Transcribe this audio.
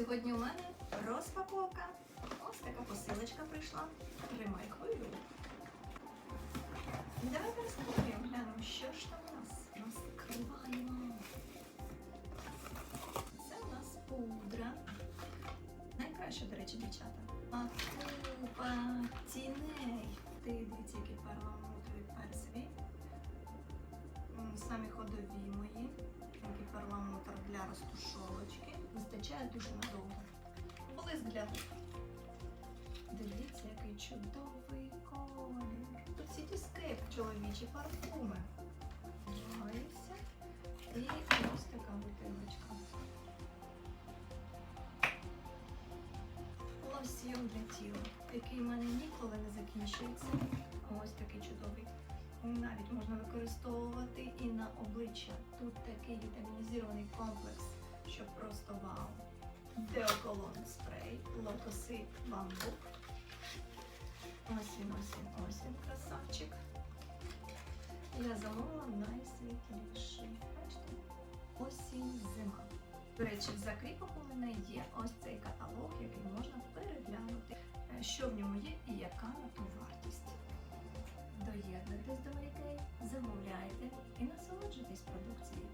Сьогодні у мене розпаковка. Ось така посилочка прийшла. Тримай хвилю. Давайте розпакуємо, глянемо, що ж там у нас. Розкриваємо. Це у нас пудра. Найкраще, до речі, дівчата. А купа тіней. Ти дивіться, які перламутрові персиві. М, Самі ходові мої. Такий перламутр для розтушовочки. Вистачає дуже надовго. Блиск для рук. Дивіться, який чудовий колір. Тут Cityscape чоловічі парфуми. Вдягається. І ось така бутилочка. Лосьйон для тіла, який в мене ніколи не закінчується. Ось такий чудовий. Навіть можна використовувати і на обличчя. Тут такий вітамінізований комплекс, що. Деоколон спрей, лотоси бамбук. Ось він, ось він, ось він, красавчик. Я замовила найсвітліший. Бачите? Осінь зима. До речі, в закріпах у мене є ось цей каталог, який можна переглянути, е, що в ньому є і яка на ту вартість. Доєднуйтесь до Марікей, замовляйте і насолоджуйтесь продукцією.